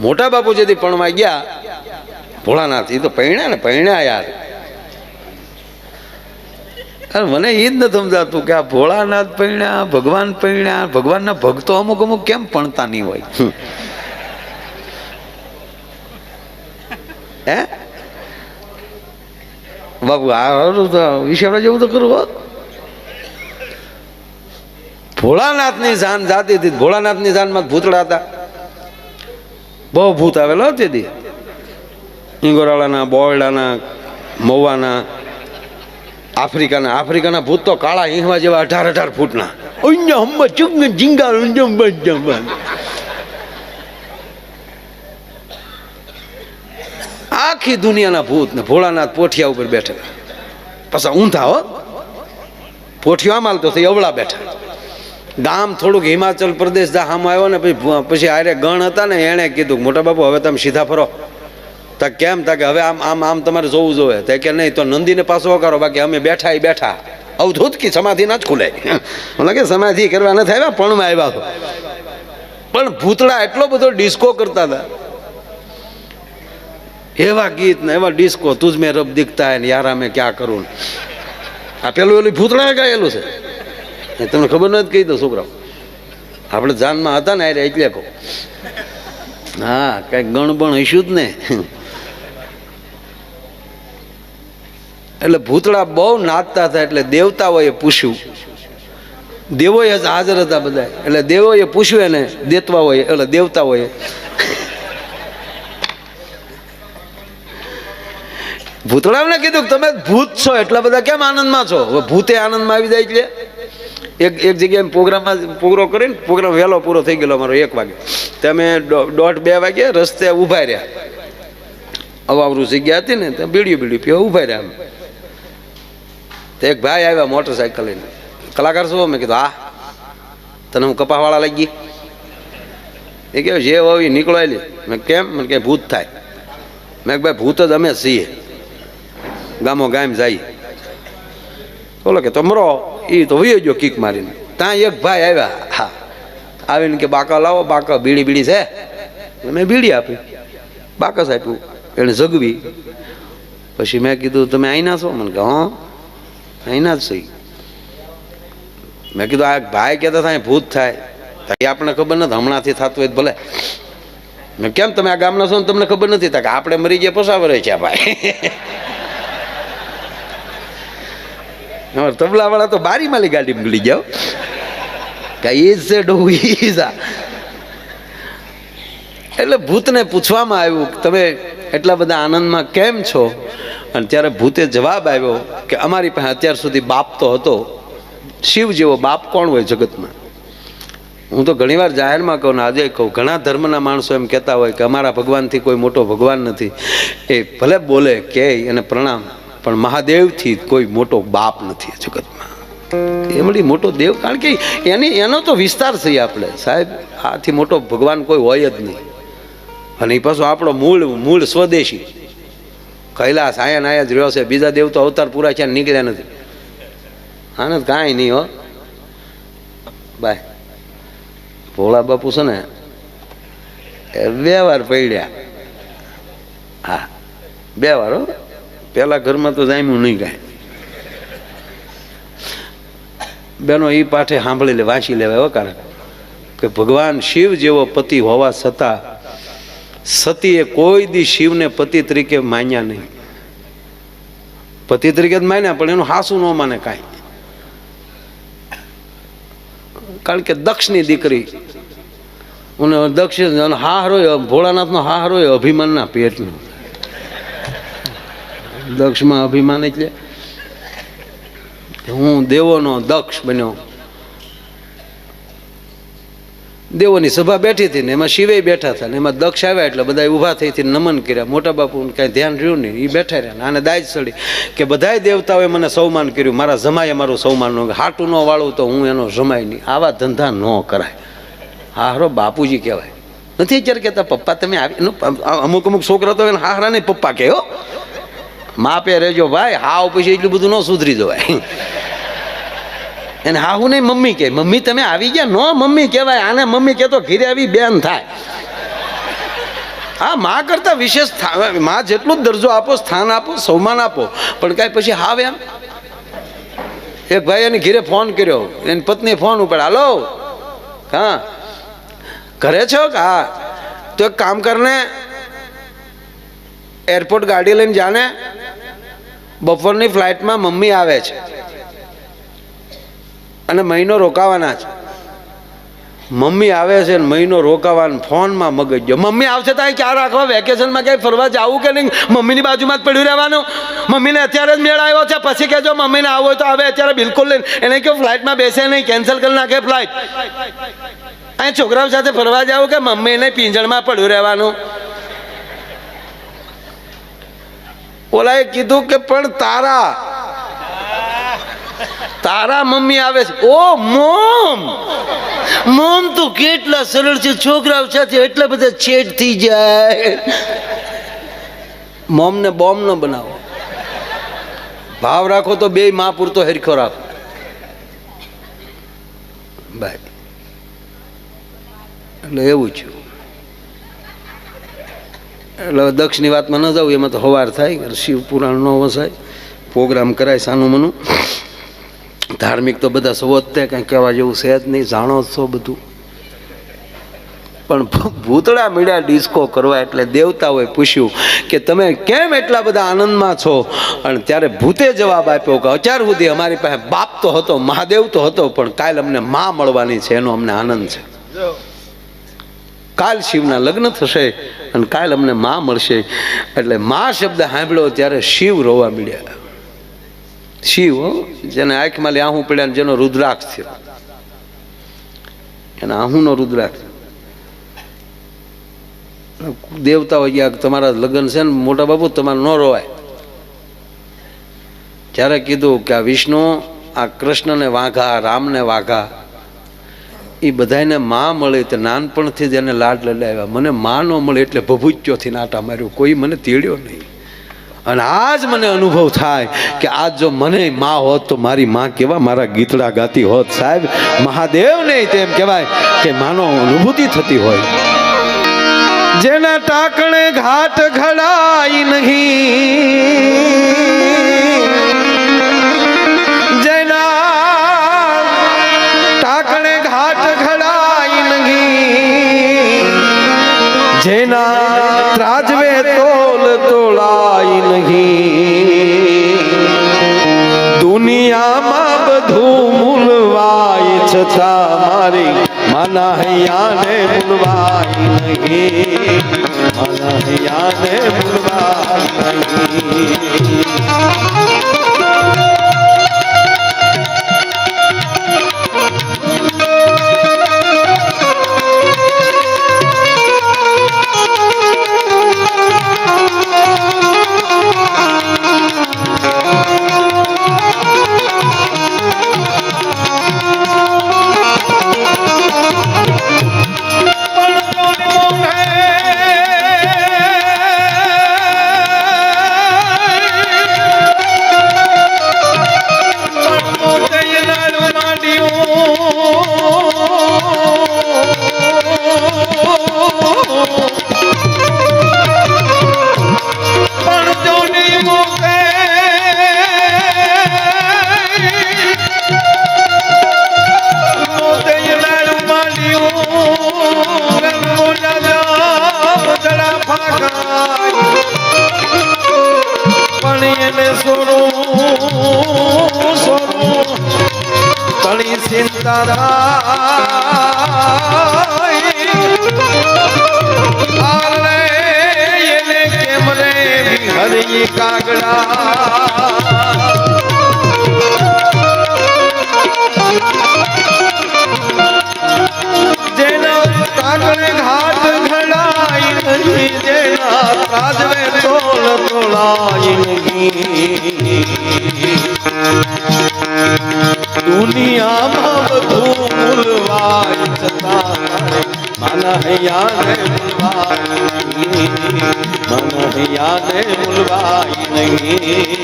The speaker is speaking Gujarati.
મોટા બાપુ જેથી પણમાં ગયા. ભોળાનાથ એ તો પૈણ્યા ને પૈણ્યા યાર. અરે મને એ જ ન સમજાતું કે આ ભોળાનાથ પૈણ્યા ભગવાન પૈણ્યા ભગવાનના ભક્તો અમુક અમુક કેમ પણતા નહીં હોય. હે? બાપુ, આ વિષયડા જેવું તો કરવું હોત. ભોળાનાથની જાન જાતી હતી ભોળાનાથની જાનમાં ભૂતળા હતા. બહુ ભૂત આવેલો તેથી ઇંગોરાળાના, બોયડાના મૌવાના આફ્રિકાના આફ્રિકાના ભૂત તો કાળા હિંહવા જેવા અઢાર અઢાર ફૂટના. આખી દુનિયાના ભૂત ને ભોળાનાથ પોઠિયા ઉપર બેઠેલા. પાછા ઊંધા હો. પોઠિયો આમ હાલતો થઈ અવળા બેઠા. ગામ થોડુંક હિમાચલ પ્રદેશ આમ આવ્યો ને પછી પછી આરે ગણ હતા ને એણે કીધું મોટા બાપુ, હવે તમે સીધા ફરો. તો કેમ? તા કે હવે આમ આમ આમ તમારે જોવું જોવે તે કે નહીં, તો નંદીને પાછો કરો બાકી અમે બેઠા એ બેઠા. અવધૂત કે સમાધિ ના જ ખુલે. મને કે સમાધિ કરવા નથી આવ્યા, પણમાં આવ્યા પણ ભૂતળા એટલો બધો ડિસ્કો કરતા હતા. એવા ગીત ને એવા ડિસ્કો, તુજ મેં રબ દીખતા હે ને યાર અમે ક્યાં કરું આ પેલું એલું ભૂતળાએ ગાયેલું છે. તમને ખબર નથી કહી દો છોકરાઓ. આપણે જાનમાં હતા ને અરે એટલે કહો. હા, કંઈક ગણબણ હશું જ ને. એટલે ભૂતળા બહુ નાચતા હતા એટલે દેવતાઓએ પૂછ્યું. દેવોએ હાજર હતા બધા. એટલે દેવોએ પૂછ્યું એને દેતવા હોય એટલે દેવતાઓએ. ભૂતળાઓને કીધું તમે ભૂત છો, એટલા બધા કેમ આનંદમાં છો? ભૂતે આનંદમાં આવી જાય એટલે? એક એક જગ્યાએ પ્રોગ્રામમાં પૂરો કરીને પ્રોગ્રામ વહેલો પૂરો થઈ ગયેલો અમારો એક વાગે. તમે દોઢ બે વાગે રસ્તે ઊભા રહ્યા. અવાવરું જગ્યા હતી ને, તો બીડીયું બીડીયું પીવા ઊભા રહ્યા અમે. તો એક ભાઈ આવ્યા મોટરસાઇકલ લઈને. કલાકાર શું મેં કીધું, હા. તને હું કપાવાળા લાગી એ કહે જે હોય નીકળાયેલી મેં કેમ? મને કે, ભૂત થાય. મેં ભાઈ, ભૂત જ અમે છીએ. ગામો ગામ જાય. બોલો કે તમરો એ તો વયો ગયો કીક મારીને. ત્યાં એક ભાઈ આવ્યા, હા. આવીને કે, બાકા લાવો, બાકા બીડી બીડી છે. મેં બીડી આપી. બાકસ આપ્યું એણે જગવી. પછી મેં કીધું, તમે અહીંના છો? મને કે, હા. અહીંના જ સહી મેં કીધું, આ ભાઈ કહેતા થાય ભૂત થાય. એ આપણને ખબર નથી, હમણાંથી થતું હોય ભલે. મેં કેમ તમે આ ગામના છો ને, તમને ખબર નથી? કે, આપણે મરી ગયા, પસાવરે છે ભાઈ. તબલા વાળા તો બારી માલી ગાડી નીકળી જાઓ. કે ઈ જ છે એટલે ભૂતને પૂછવામાં આવ્યું તમે એટલા બધા આનંદમાં કેમ છો? અને ત્યારે ભૂતે જવાબ આવ્યો કે અમારી પાસે અત્યાર સુધી બાપ તો હતો. શિવ જેવો બાપ કોણ હોય જગતમાં? હું તો ઘણીવાર જાહેરમાં કહું ને આજે કહું, ઘણા ધર્મના માણસો એમ કહેતા હોય કે અમારા ભગવાનથી કોઈ મોટો ભગવાન નથી. એ ભલે બોલે કે એને પ્રણામ. પણ મહાદેવથી કોઈ મોટો બાપ નથી જગતમાં. એ મોટો દેવ, કારણ કે એની, એનો તો વિસ્તાર છે આપણે. સાહેબ, આથી મોટો ભગવાન કોઈ હોય જ નહીં. અને એ પાછો આપણો મૂળ મૂળ સ્વદેશી. કૈલાસ આયા નાયા જ રહ્યો છે. બીજા દેવ તો અવતાર પૂરા છે નીકળ્યા નથી. આનંદ કાંઈ નહીં હો. બાય. ભોળા બાપુ છે ને બે વાર પડ્યા. હા. બે વાર હો. પેલા ઘરમાં તો જામ્યું નહીં કાંઈ. બેનો એ પાઠે સાંભળી લે, વાંચી લેવાય કારણ કે ભગવાન શિવ જેવો પતિ હોવા છતાં સતીએ કોઈ દી શિવને પતિ તરીકે માન્યા નહીં. પતિ તરીકે જ માન્યા, પણ એનું હાસું ન માને કાંઈ. કારણ કે દક્ષની દીકરી, અને દક્ષ હાહરો, ભોળાનાથનો હાહરો અભિમાનના પેટનો. દક્ષમાં અભિમાન એટલે હું દેવોનો દક્ષ બન્યો. દેવોની સભા બેઠી હતી ને એમાં શિવે બેઠા હતા ને એમાં દક્ષ આવ્યા એટલે બધા ઊભા થઈ હતી નમન કર્યા. મોટા બાપુ કાંઈ ધ્યાન રહ્યું નહીં એ બેઠા રહ્યા આને દાજ ચડી કે બધાય દેવતાઓએ મને સૌમાન કર્યું. મારા જમાએ મારું સૌમાન ન હાટું ન વાળું તો હું એનો જમાય નહીં. આવા ધંધા ન કરાય. હારો બાપુજી કહેવાય. નથી અત્યારે કહેતા, પપ્પા, તમે આવી અમુક અમુક છોકરા તો એને હારા નહીં પપ્પા કહે માપે રહેજો ભાઈ, હાવ પછી એટલું બધું ન સુધરી જવાય. એને હાહુ નહીં, મમ્મી કે મમ્મી, તમે આવી ગયા? નો, મમ્મી, કહેવાય. આને મમ્મી કહેતો ઘીરે આવી બેન થાય. હા, માં કરતા વિશેષમાં જેટલું જ દરજ્જો આપો, સ્થાન આપો સૌમાન આપો, પણ કાંઈ પછી હાવ એમ. એક ભાઈ એને ઘીરે ફોન કર્યો. એની પત્ની ફોન ઉપર હાલો. હા. ઘરે છો? કે હા. તો એક કામ કરને, એરપોર્ટ ગાડી લઈને જાને. બપોરની ફ્લાઇટમાં મમ્મી આવે છે. અને મહિનો રોકાવાના છે. મમ્મી આવે છે ને મહિનો રોકાવાનો ફોનમાં મગજ ગયો. મમ્મી આવશે તો ક્યાં રાખવા? વેકેશનમાં ક્યાંય ફરવા જવું કે નહીં? મમ્મીની બાજુમાં જ પડ્યું રહેવાનું. મમ્મીને અત્યારે જ મેળ આવ્યો છે. પછી કહેજો મમ્મીને આવો હોય તો આવે અત્યારે બિલકુલ નહીં. એને કહ્યું ફ્લાઇટમાં બેસે નહીં? કેન્સલ કરી નાખે ફ્લાઇટ. અહીં છોકરાઓ સાથે ફરવા જાવ કે મમ્મીને પિંજણમાં પડ્યું રહેવાનું? ઓલાએ કીધું કે પણ તારા તારા મમ્મી આવે છે. ઓ મોમ મોમ તો કેટલા સરળ છે છોકરાઓ સાથે એટલા બધા છેડ થઈ જાય. મોમ ને બોમ્બ ન બનાવો. ભાવ રાખો તો બે માં પૂરતો હરખો રાખો. ભાઈ એટલે એવું છે એટલે દક્ષની વાતમાં ન જાઉં, એમાં તો હવાર થાય શિવ ન વસાય. પ્રોગ્રામ કરાય સાનું મનું ધાર્મિક તો બધા સૌ જ તે કાંઈ કહેવા જેવું છે જ નહીં, જાણો છો બધું. પણ ભૂતળા મીડા ડિસ્કો કરવા એટલે દેવતાઓએ પૂછ્યું કે તમે કેમ એટલા બધા આનંદમાં છો? અને ત્યારે ભૂતે જવાબ આપ્યો કે અત્યાર સુધી અમારી પાસે બાપ તો હતો, મહાદેવ તો હતો, પણ કાલ અમને મા મળવાની છે, એનો અમને આનંદ છે. કાલ શિવના લગ્ન થશે અને કાલ અમને માં મળશે. એટલે માં શબ્દ સાંભળ્યો ત્યારે શિવ રોવા મળ્યા શિવ જેને આંખમાં લે આહું પડ્યા જેનો રુદ્રાક્ષ થયો. એના આહુનો રુદ્રાક્ષ દેવતાઓ ગયા તમારા લગ્ન છે ને મોટા બાબુ તમારે ન રોવાય. જ્યારે કીધું કે આ વિષ્ણુ આ કૃષ્ણને વાઘા, રામને વાઘા. એ બધાને માં મળે તે નાનપણથી જ એને લાડ લડાવ્યા. મને માં ન મળે એટલે ભભૂચ્યોથી નાટા માર્યું. કોઈ મને તેડ્યો નહીં. અને આજ મને અનુભવ થાય કે આજ જો મને માં હોત તો મારી માં કેવા મારા ગીતડા ગાતી હોત સાહેબ. મહાદેવ નહીં તેમ કહેવાય કે માનો અનુભૂતિ થતી હોય. જેના ટાકણે ઘાટ ઘડાઈ નહીં. જેના ત્રાજવે તોલ તોળાઈ નહીં. દુનિયામાં બધું મૂલવાય છતાં મારી માના હૈયાને મૂલવાય નહીં. માના મૂલવાય નહીં. હરી કાગડા. જેના કાગડે ઘાટ ઘડાઈ નથી, જેના ત્રાજવે તોલ તોલાઈ નહીં દુનિયામાં બધું મૂલવાય છતાં માના હૈયાને મૂલવાય નહીં હૈયાને નહીં